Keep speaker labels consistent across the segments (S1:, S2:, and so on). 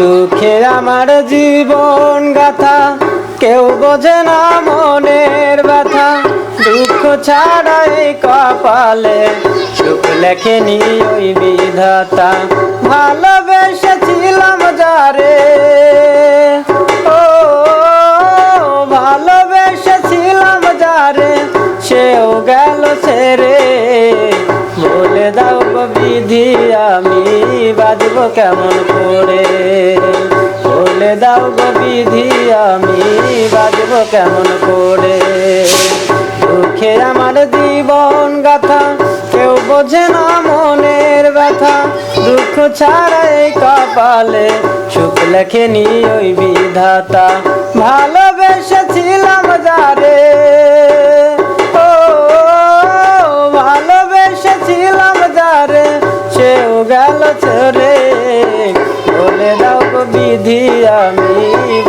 S1: দুঃখে আমার জীবন গাথা, কেউ বোঝে না মনের ব্যথা। দুঃখ ছাড়াই কপালে সুখ লেখেনি ওই বিধাতা। ভালোবেসেছিলাম বাজবো কেমন করে? বলে দাও গো বিধি, আমি বাজবো কেমন করে? দুঃখে আমার জীবন গাথা, কেউ বোঝে না মনের ব্যথা। দুঃখ ছাড়াই কপালে সুখ লেখেনি ওই বিধাতা। ভালোবেসেছিলাম যারে বিধি আমি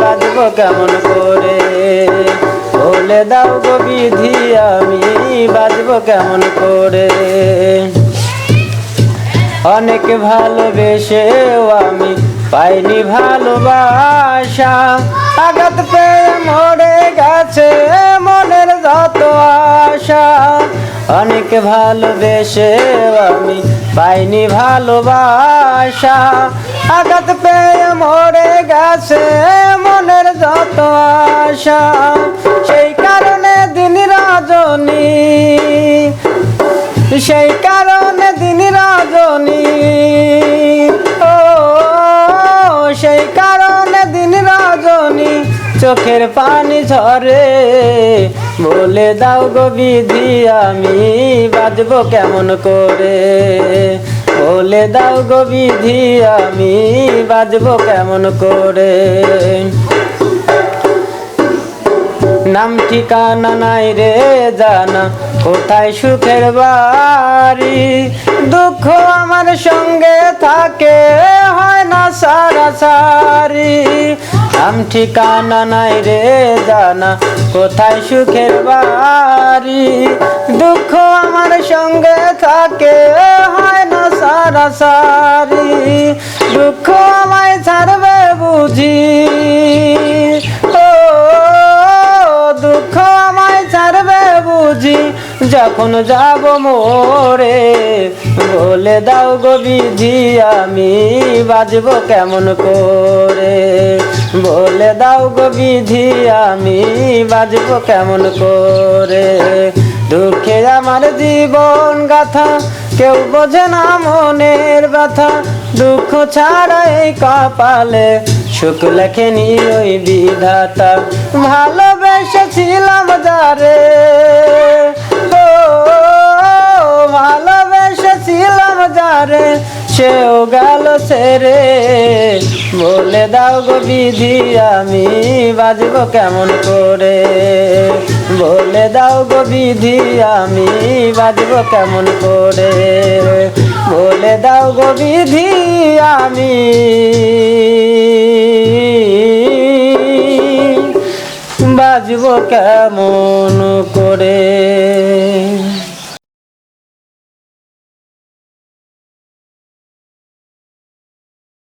S1: বাজবো কেমন করে? বলে দাও গো বিধি, আমি বাজবো কেমন করে? অনেক ভালোবেসেও আমি পাইনি ভালোবাসা। আঘাত পেয়ে মরে গেছে মনের যত আশা। অনেক ভালোবেসেও আমি পাইনি ভালোবাসা। আঘাত পেয়ে মরে গেছে মনের যত আশা। সেই কারণে দিন রজনী, সেই কারণে দিন রজনী। ও, সেই কারণে দিন রজনী, চোখের পানি ঝরে। বলে দাও গো বিধি, আমি বাজবো কেমন করে? বলে দাও গো বিধি, আমি বাজবো কেমন করে? নাম ঠিকানা নাই রে জানা, কোথায় সুখের বাড়ি? দুঃখ আমার সঙ্গে থাকে, হয় না সারা সারি? নাম ঠিকানা নাই রে জানা, কোথায় সুখের বাড়ি? দুঃখ আমার সঙ্গে থাকে সারা, দুঃখ আমায় ছাড়বে বুঝি। ও, দুঃখ আমায় ছাড়বে বুঝি। যখন যাব মোরে, বলে দাও গো বিধি, আমি বাজবো কেমন করে? বলে দাও গো বিধি, আমি বাজবো কেমন করে? দুঃখে আমার জীবন গাথা কেউ বোঝে না মনের ব্যথা, দুঃখ ছাড়াই কপালে সুখ লেখেনি ওই বিধাতা। ভালোবেসেছিলাম যারে ও ভালোবেসেছিলাম যারে, সেও গেল ছেড়ে। বলে দাও গো বিধি, আমি বাজবো কেমন করে? বলে দাও গো বিধি, আমি বাজবো কেমন করে? বলে দাও গো বিধি, আমি বাজবো কেমন